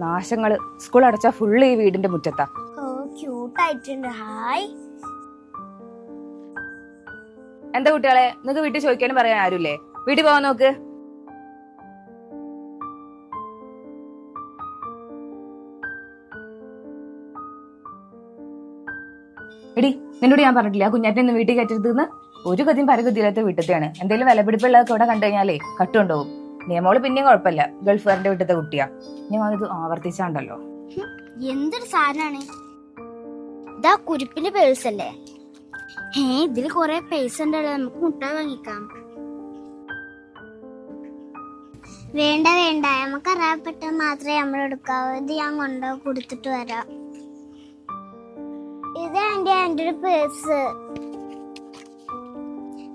നാശങ്ങൾ. School അടച്ച full ഈ വീടിന്റെ മുറ്റത്താ. ക്യൂട്ടായിട്ടുണ്ട് ഹായ്. എന്താ കുട്ടികളെ നിങ്ങക്ക് വീട്ടിൽ ചോദിക്കാനും പറയാൻ ആരുല്ലേ? വീട്ടിൽ പോവാൻ നോക്ക്. എടി നിന്നോട് ഞാൻ പറഞ്ഞിട്ടില്ല ആ കുഞ്ഞാറ്റിനെ ഒന്ന് വീട്ടിൽ കയറ്റരുതെന്ന് ഒരു ഗതിയും പരഗതിയില്ലാത്ത വീട്ടിലത്തെയാണ് എന്തെങ്കിലും വിലപിടിപ്പുള്ളതൊക്കെ ഇവിടെ കണ്ടു കഴിഞ്ഞാലേ കട്ടുകൊണ്ടുപോകും നിയമോൾ പിന്നെയും കുഴപ്പമില്ല. ഗൾഫുകാരന്റെ വീട്ടിലത്തെ കുട്ടിയാ. ഞാൻ ഇത് ആവർത്തിച്ചാണ്ടല്ലോ. എന്തൊരു സാധനാണ്. ഇതാ കുരിപ്പിന്റെ പേഴ്സ് അല്ലേ? ഏ ഇതിൽ കൊറേ പേഴ്സ് ഉണ്ടല്ലോ നമുക്ക് മുട്ട വാങ്ങിക്കാം. വേണ്ട വേണ്ട നമുക്ക് അറിയപ്പെട്ട മാത്രമേ നമ്മൾ എടുക്കാവൂ. ഇത് ഞാൻ കൊണ്ടോ കൊടുത്തിട്ട് വരാം. ഇത് ആന്റി ഒരു പേഴ്സ്.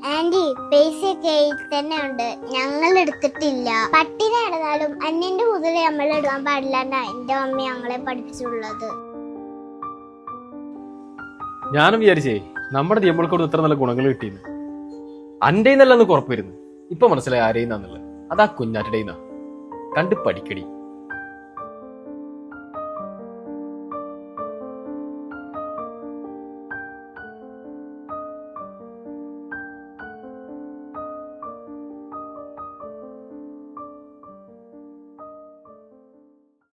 ആന്റി പൈസ ഒക്കെ തന്നെ ഉണ്ട് ഞങ്ങൾ എടുത്തിട്ടില്ല. പട്ടിനെ ഇടന്നാലും അന്യന്റെ മുതൽ നമ്മൾ എടുക്കാൻ പാടില്ലാണ്ടാ എന്റെ അമ്മ ഞങ്ങളെ പഠിപ്പിച്ചുള്ളത് ഞാനും വിചാരിച്ചേ നമ്മുടെ നിയമങ്ങൾക്കോട് ഇത്ര നല്ല ഗുണങ്ങൾ കിട്ടിയെന്ന്. അന്റെ നല്ലെന്ന് കുറപ്പ് വരുന്നു. ഇപ്പൊ മനസ്സിലായി ആരെയും അതാ കുഞ്ഞാറ്റടേന്നാ. കണ്ട് പഠിക്കടി.